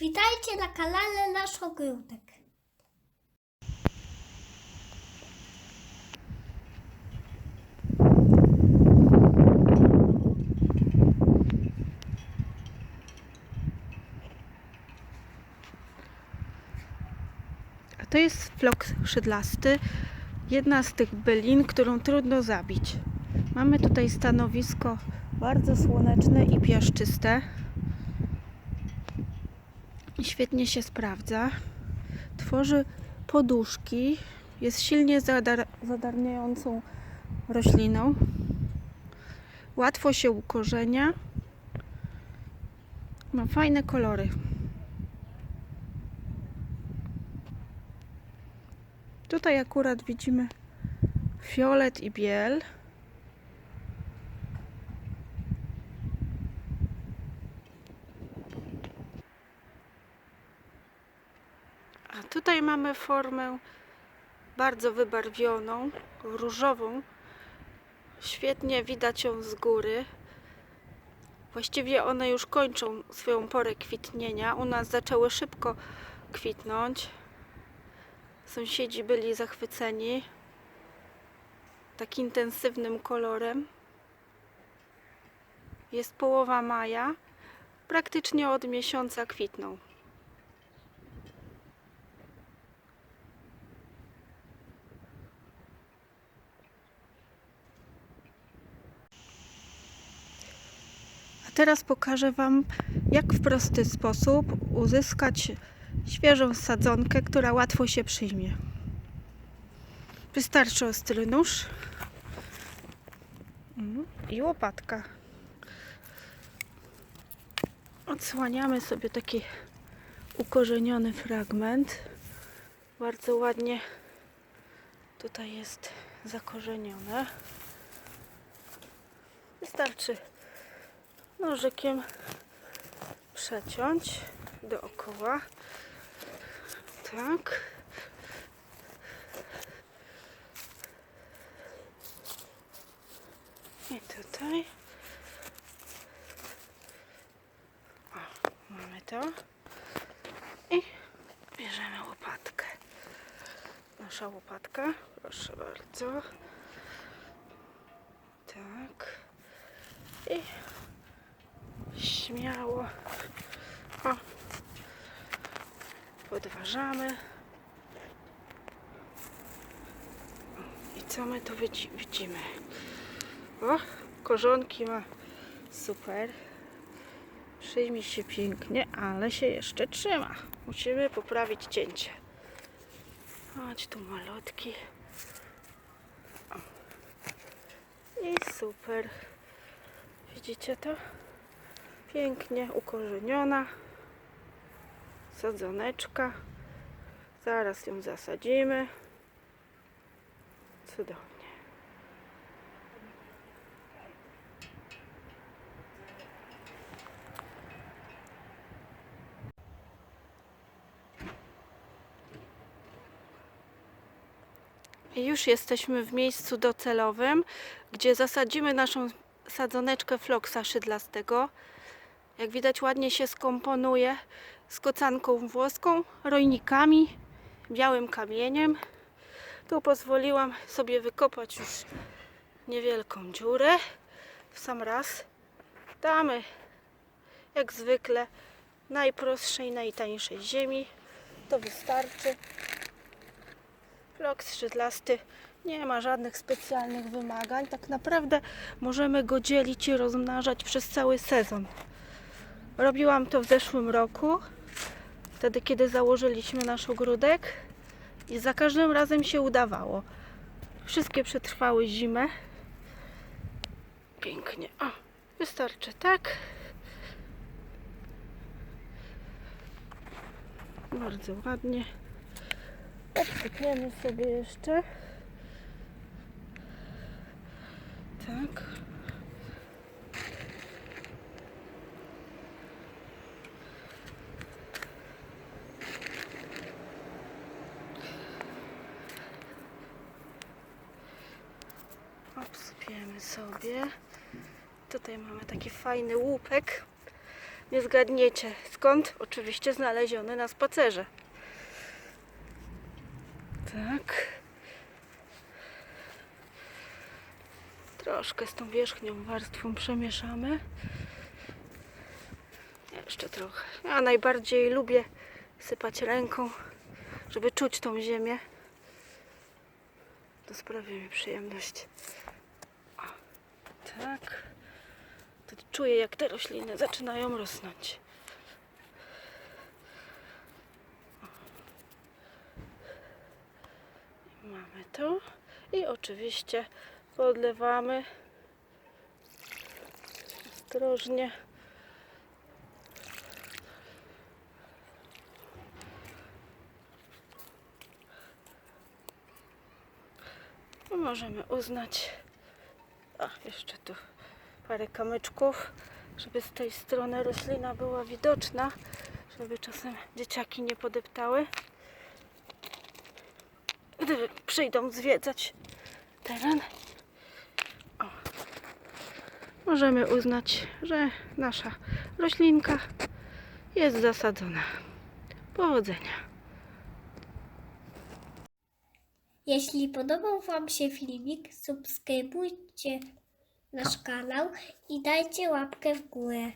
Witajcie na kanale Nasz Ogródek. A to jest flok szydlasty, jedna z tych bylin, którą trudno zabić. Mamy tutaj stanowisko bardzo słoneczne i piaszczyste. Świetnie się sprawdza. Tworzy poduszki. Jest silnie zadar- zadarniającą rośliną. Łatwo się ukorzenia. Ma fajne kolory. Tutaj akurat widzimy fiolet i biel. A tutaj mamy formę bardzo wybarwioną, różową. Świetnie widać ją z góry. Właściwie one już kończą swoją porę kwitnienia. U nas zaczęły szybko kwitnąć. Sąsiedzi byli zachwyceni tak intensywnym kolorem. Jest połowa maja, praktycznie od miesiąca kwitną. Teraz pokażę Wam, jak w prosty sposób uzyskać świeżą sadzonkę, która łatwo się przyjmie. Wystarczy ostry nóż i łopatka. Odsłaniamy sobie taki ukorzeniony fragment. Bardzo ładnie tutaj jest zakorzenione. Wystarczy nożykiem przeciąć dookoła. Tak. I tutaj. O, mamy to. I bierzemy łopatkę. Nasza łopatka. Proszę bardzo. Tak. I śmiało. O. Podważamy. I co my tu widzi- widzimy? O, korzonki ma super. Przyjmie się pięknie, ale się jeszcze trzyma. Musimy poprawić cięcie. Chodź tu malutki. O. I super. Widzicie to? Pięknie ukorzeniona. Sadzoneczka. Zaraz ją zasadzimy. Cudownie. Już jesteśmy w miejscu docelowym, gdzie zasadzimy naszą sadzoneczkę floksa szydlastego. Jak widać ładnie się skomponuje z kocanką włoską, rojnikami, białym kamieniem. Tu pozwoliłam sobie wykopać już niewielką dziurę w sam raz. Damy jak zwykle najprostszej, najtańszej ziemi. To wystarczy. Flok skrzydlasty nie ma żadnych specjalnych wymagań. Tak naprawdę możemy go dzielić i rozmnażać przez cały sezon. Robiłam to w zeszłym roku, wtedy kiedy założyliśmy nasz ogródek i za każdym razem się udawało. Wszystkie przetrwały zimę. Pięknie. O, wystarczy tak. Bardzo ładnie. Podsypiemy sobie jeszcze. Tak. Obsypiemy sobie. Tutaj mamy taki fajny łupek. Nie zgadniecie skąd? Oczywiście znaleziony na spacerze. Tak. Troszkę z tą wierzchnią warstwą przemieszamy. Jeszcze trochę. Ja najbardziej lubię sypać ręką, żeby czuć tą ziemię. To sprawia mi przyjemność. Tak. To czuję, jak te rośliny zaczynają rosnąć. Mamy to. I oczywiście podlewamy ostrożnie. Możemy uznać. A, jeszcze tu parę kamyczków, żeby z tej strony roślina była widoczna, żeby czasem dzieciaki nie podeptały. Gdy przyjdą zwiedzać teren. O. Możemy uznać, że nasza roślinka jest zasadzona. Powodzenia. Jeśli podobał Wam się filmik, subskrybujcie nasz kanał i dajcie łapkę w górę.